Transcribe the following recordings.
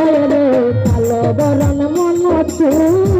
ভালো বরণ মনে তুই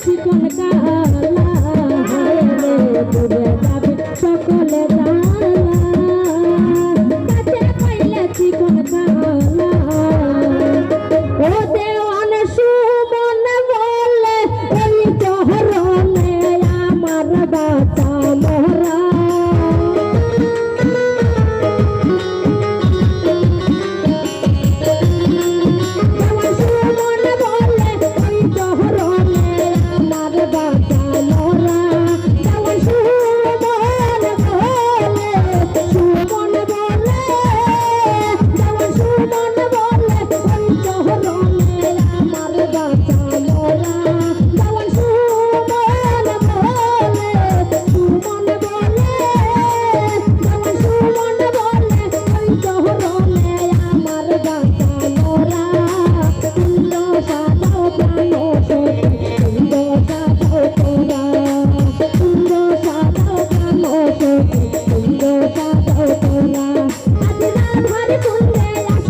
চিকন কালা সকলে জান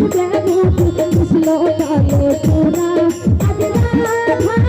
কেন কেন ছিল কালো তোরা আজ না